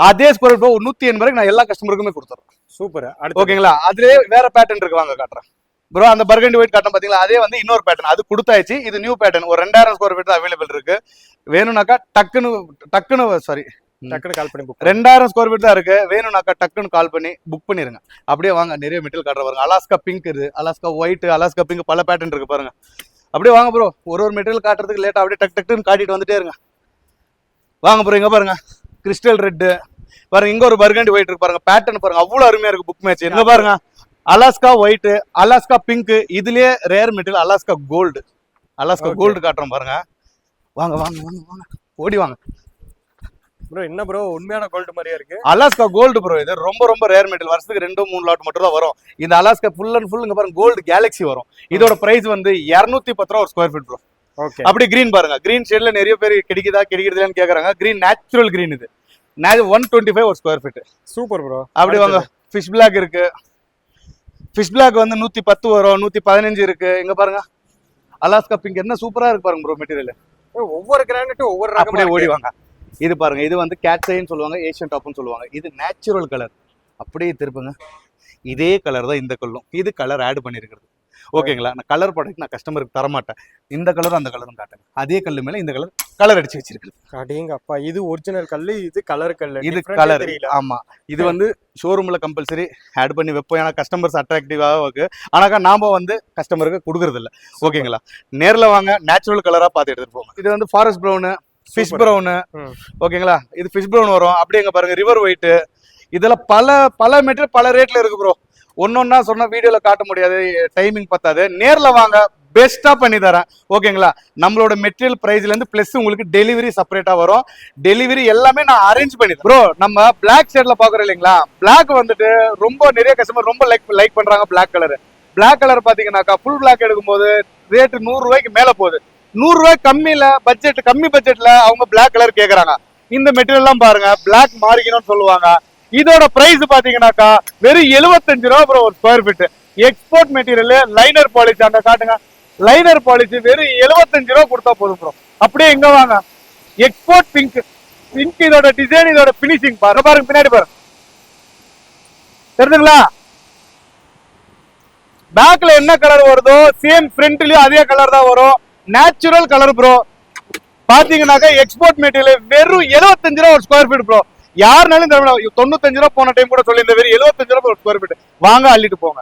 அதே ஸ்கொயர் ஃபீட் ஒரு நூத்தி எண்பது நான் எல்லா கஸ்டமருக்குமே கொடுத்துறேன். சூப்பர். ஓகேங்களா? அதுலயே வேற பேட்டர்ன் இருக்கு. வாங்க காட்டுறேன். ப்ரோ அந்த பர்கண்டி ஒயிட் காட்டன் பாத்தீங்களா? அதே வந்து இன்னொரு பேட்டர்ன் அது கொடுத்தாச்சு. இது நியூ பேட்டர்ன் ஒரு ரெண்டாயிரம் ஸ்கொயர் ஃபீட் அவைலபிள் இருக்கு. வேணும்னாக்கா டக்குன்னு டக்குன்னு சாரி டக்குனு கால் பண்ணி book ரெண்டாயிரம் ஸ்கொயர் ஃபீட் தான் இருக்கு. வேணும்னாக்கா டக்குன்னு கால் பண்ணி புக் பண்ணிருங்க. அப்படியே வாங்க நிறைய மெட்டீரியல் காட்டுற பாருங்க. அலாஸ்கா பிங்க் இது அலாஸ்கா ஒயிட் அலாஸ்கா பிங்க் பல பேட்டர்ன் இருக்கு பாருங்க. அப்படியே வாங்க ப்ரோ ஒரு ஒரு மெட்டீரியல் காட்டுறதுக்கு லேட்டா அப்படியே டக் டக்குன்னு காட்டிட்டு வந்துட்டே இருங்க. வாங்க ப்ரோ இங்க பாருங்க. கிறிஸ்டல் ரெட் பாருங்க இங்க ஒரு பர்கண்டி ஒயிட் இருக்கு பாருங்க பேட்டர்ன் பாருங்க அவ்வளவு அருமையா இருக்கு புக் மேட்ச் இங்க பாருங்க அலாஸ்கா ஒயிட் அலாஸ்கா பிங்க் இதுலயே rare material Alaska gold Alaska. Gold காட்டுறோம் பாருங்க. வாங்க வாங்க வாங்க வாங்க. ஓடி வாங்க. ப்ரோ என்ன ப்ரோ உண்மையான கோல்டு மாதிரியா இருக்கு. அலாஸ்கா கோல்டு ப்ரோ இது ரொம்ப ரொம்ப ரேர் மெட்டல் வருஷத்துக்கு ரெண்டு மூணு லாட் மட்டும் தான் வரும். இந்த அலாஸ்கா ஃபுல் அண்ட் ஃபுல் இங்க பாருங்க கோல்டு கேலக்ஸி வரும். இதோட பிரைஸ் வந்து 210 பத்து ரூபா ஒரு ஸ்கொயர் ஃபீட் ப்ரோ ஓகே அப்படி கிரீன் பாருங்க. கிரீன் ஷேட்ல நிறைய பேர் கிடைக்குதா கிடைக்கிறதுலன்னு கேக்குறாங்க. கிரீன் நேச்சுரல் கிரீன் இது. ஒன் டுவெண்ட்டி ஃபைவ் ஒரு ஸ்கொயர் ஃபீட் சூப்பர் ப்ரோ அப்படி வாங்க. ஃபிஷ் பிளாக் இருக்கு. ஃபிஷ் பிளாக் வந்து நூத்தி பத்து வரும் நூத்தி பதினஞ்சு இருக்கு. இங்க பாருங்க. அலாஸ்கா பிங்க் என்ன சூப்பரா இருக்கு பாருங்க ப்ரோ மெட்டீரியல் ஒவ்வொரு கிரானைட்டும் ஒவ்வொரு அப்படியே இருக்கு. ஓடி வாங்க இது பாருங்க இது வந்து கேட்சைன்னு சொல்லுவாங்க ஏஷியன் டாப்னு சொல்லுவாங்க. இது நேச்சுரல் கலர் அப்படியே திருப்புங்க. இதே கலர் தான் இந்த கல்லும். இது கலர் ஆட் பண்ணிருக்கிறது. ஓகேங்களா? நான் கலர் ப்ராடக்ட் நான் கஸ்டமருக்கு தர மாட்டேன் இந்த கலரும் அந்த கலரும் காட்டுங்க. அதே கல்லு மேல இந்த கலர் கலர் அடிச்சு வச்சிருக்குது அடேங்க அப்பா இது ஒரிஜினல் கல்லு இது கலர் கல்லு. இது கலர் ஆமா. இது வந்து ஷோரூம்ல கம்பல்சரி ஆட் பண்ணி வைப்போம். ஏன்னா கஸ்டமர்ஸ் அட்ராக்டிவாக இருக்கு. ஆனாக்கா நாம வந்து கஸ்டமருக்கு கொடுக்கறது இல்ல ஓகேங்களா? நேர்ல வாங்க நேச்சுரல் கலரா பார்த்து எடுத்துட்டு போங்க. இது வந்து ஃபாரஸ்ட் ப்ரௌனு ஃபிஷ். ப்ரௌனு. ஓகேங்களா? இது ஃபிஷ் ப்ரௌன் வரும். அப்படியே பாருங்க ரிவர் ஒயிட் இதெல்லாம் பல பல மெட்டீரியல் பல ரேட்ல இருக்கு ப்ரோ ஒன்னொன்னா சொன்னா வீடியோல காட்ட முடியாது டைமிங் பத்தாது. நேர்ல வாங்க பெஸ்டா பண்ணி தரேன். ஓகேங்களா நம்மளோட மெட்டீரியல் பிரைஸ்ல இருந்து பிளஸ் உங்களுக்கு டெலிவரி செப்பரேட்டா வரும். டெலிவரி எல்லாமே நான் அரேஞ்ச் பண்ணி ப்ரோ நம்ம பிளாக் ஷேட்ல பாக்குறோம் இல்லைங்களா? பிளாக் வந்துட்டு ரொம்ப நிறைய கஸ்டமர் ரொம்ப லைக் லைக் பண்றாங்க பிளாக் கலர் பிளாக் கலர் பாத்தீங்கன்னாக்கா ஃபுல் பிளாக் எடுக்கும்போது ரேட்டு நூறு ரூபாய்க்கு மேல போகுது. நூறு ரூபாய் கம்மியில பட்ஜெட் கம்மி பட்ஜெட்ல அவங்க பிளாக் கலர் கேக்குறாங்க. இந்த மெட்டீரியல்லாம் பாருங்கள் பாருங்க பிளாக் மாறிக்கணும்னு சொல்லுவாங்க. இதோட பிரைஸ் பாத்தீங்கன்னாக்கா வெறும் 75 ரூபா ப்ரோ ஒரு square feet export material liner policy அந்த காட்டுங்க. லைனர் பாலிசி வெறும் 75 ரூபா கொடுத்தா போதும் ப்ரோ அப்படியே எங்க வாங்க. எக்ஸ்போர்ட் பிங்க் பிங்க் இதோட டிசைன் இதோட பினிஷிங் பாருங்க பாருங்க பின்னாடி பாருங்க. தெரிஞ்சுங்களா? பேக்ல என்ன கலர் வருதோ சேம் ஃப்ரண்ட்லயும் அதே கலர் தான் வரும். நேச்சுரல் கலர் ப்ரோ பாத்தீங்கன்னாக்கா எக்ஸ்போர்ட் மெட்டீரியல் வெறும் 75 ரூபா ஒரு ஸ்கொயர் ஃபீட் ப்ரோ யாருனாலும் இந்த தொண்ணூத்தஞ்சு ரூபா போன டைம் கூட சொல்லி இந்த வெறும் 75 ரூபா ஒரு ஸ்கொயர் ஃபீட் வாங்க அள்ளிட்டு போங்க.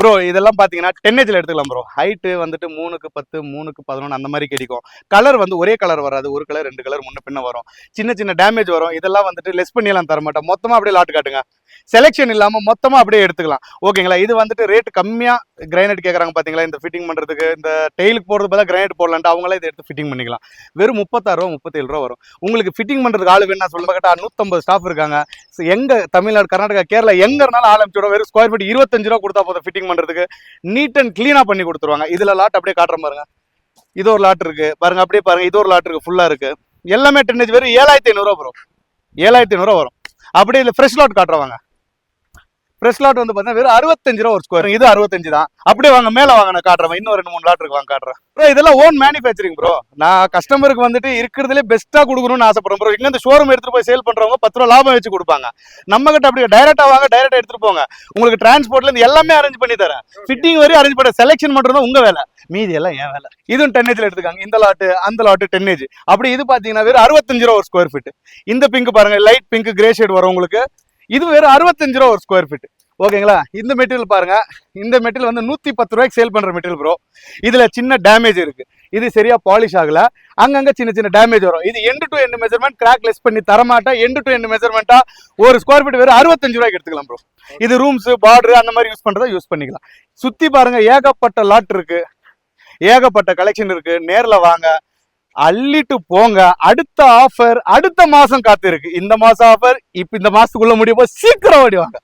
ப்ரோ இதெல்லாம் பாத்தீங்கன்னா டென்னேஜ்ல எடுத்துக்கலாம் ப்ரோ ஹைட்டு வந்துட்டு மூணுக்கு பத்து மூணுக்கு பதினொன்று அந்த மாதிரி கிடைக்கும். கலர் வந்து ஒரே கலர் வராது. ஒரு கலர் ரெண்டு கலர் முன்ன பின்ன வரும். சின்ன சின்ன டேமேஜ் வரும். இதெல்லாம் வந்துட்டு லெஸ் பண்ணியெல்லாம் தர மாட்டோம் மொத்தமாக அப்படியே லாட் காட்டுங்க. செலெக்ஷன் இல்லாம மொத்தமா அப்படியே எடுத்துக்கலாம். ஓகேங்களா இது வந்துட்டு ரேட் கம்மியா கிரைனைட் கேக்குறாங்க பாத்தீங்களா? இந்த ஃபிட்டிங் பண்றதுக்கு இந்த டெய்லுக்கு போறது பதிலா கிரைனைட் போடலான்ட்டு அவங்களே இதை எடுத்து ஃபிட்டிங் பண்ணிக்கலாம். வெறும் முப்பத்தாறு ரூபா முப்பத்தேழு ரூபா வரும். உங்களுக்கு ஃபிட்டிங் பண்றதுக்கு ஆளு வேணா சொல்லுங்க. கேட்டா நூத்தம்பது ஸ்டாஃப் இருக்காங்க. So, எங்க தமிழ்நாடு கர்நாடகா கேரளா எங்க இருந்தாலும் ஆள் அனுப்பிச்சு வெறும் ஸ்கொயர் ஃபீட் இருபத்தஞ்சு ரூபா கொடுத்தா போதும் ஃபிட்டிங் பண்றதுக்கு. நீட் அண்ட் கிளீனா பண்ணி கொடுத்துருவாங்க. இதுல லாட் அப்படியே காட்டுற பாருங்க. இது ஒரு லாட் இருக்கு. பாருங்க அப்படியே பாருங்க. இது ஒரு லாட் இருக்கு. ஃபுல்லா இருக்கு. எல்லாமே டென்னேஜ் வெறும் ஏழாயிரத்தி ஐநூறுவா வரும். ஏழாயிரத்தி ஐநூறுவா வரும். அப்படியே இல்லை ஃப்ரெஷ் லாட் காட்டுறவாங்க. ஃப்ரெஷ் லாட் வந்து பார்த்தீங்கன்னா வெறும் அறுபத்தஞ்சு ரூபா ஒரு ஸ்கொயர் இது அறுபத்தஞ்சு தான். அப்படியே வாங்க மேல வாங்க நான் காட்டுறேன். இன்னும் ரெண்டு மூணு லாட் இருக்கு வாங்க காட்டுறேன். ப்ரோ இதெல்லாம் ஓன் மேனுஃபேக்சரிங் ப்ரோ நான் கஸ்டமருக்கு வந்துட்டு இருக்கிறதுலே பெஸ்ட்டா கொடுக்கணும்னு ஆசைப்படுறேன் ப்ரோ இங்க இந்த ஷோரூம் எடுத்துட்டு போய் சேல் பண்றவங்க பத்து ரூபா லாபம் வச்சு கொடுப்பாங்க. நம்ம கிட்ட அப்படி டைரக்டா வாங்க டைரக்டா எடுத்துட்டு போங்க. உங்களுக்கு டிரான்ஸ்போர்ட்ல இருந்து எல்லாமே அரேஞ்ச் பண்ணி தரேன். ஃபிட்டிங் வரையும் அரேஞ்ச் பண்ண செலெக்ஷன் மட்டும் தான் உங்க வேலை. மீதி எல்லாம் என் வேலை. இதுவும் டென்னேஜ்ல எடுத்துக்காங்க. இந்த லாட்டு அந்த லாட்டு டென்னேஜ் அப்படி இது பாத்தீங்கன்னா வெறும் அறுபத்தஞ்சு ரூபா ஒரு ஸ்கொயர் ஃபீட் இந்த பிங்க் பாருங்க லைட் பிங்க் கிரே ஷேட் வரும் உங்களுக்கு. இது வெறும் அறுபத்தஞ்சு ரூபா ஒரு ஸ்கொயர் ஃபீட் ஓகேங்களா இந்த மெட்டீரியல் பாருங்க. இந்த மெட்டீரியல் வந்து நூத்தி பத்து ரூபாய்க்கு சேல் பண்ற மெட்டீரியல் ப்ரோ இதுல சின்ன டேமேஜ் இருக்கு. இது சரியா பாலிஷ் ஆகல. அங்கங்க சின்ன சின்ன டேமேஜ் வரும். இது end to end measurement crack less பண்ணி தரமாட்டேன் எண்டு டு எண்டு மெஷர்மெண்ட்டா ஒரு ஸ்கொயர் ஃபீட் வெறும் அறுபத்தஞ்சு ரூபாய்க்கு எடுத்துக்கலாம் ப்ரோ இது ரூம்ஸ் பார்டர் அந்த மாதிரி யூஸ் பண்றதா யூஸ் பண்ணிக்கலாம். சுத்தி பாருங்க ஏகப்பட்ட லாட் இருக்கு. ஏகப்பட்ட கலெக்ஷன் இருக்கு. நேர்ல வாங்க. அள்ளிட்டு போங்க. அடுத்த ஆஃபர் அடுத்த மாசம் காத்திருக்கு. இந்த மாசம் ஆஃபர் இப்ப இந்த மாசத்துக்குள்ள முடியும் போது சீக்கிரம் ஓடிவாங்க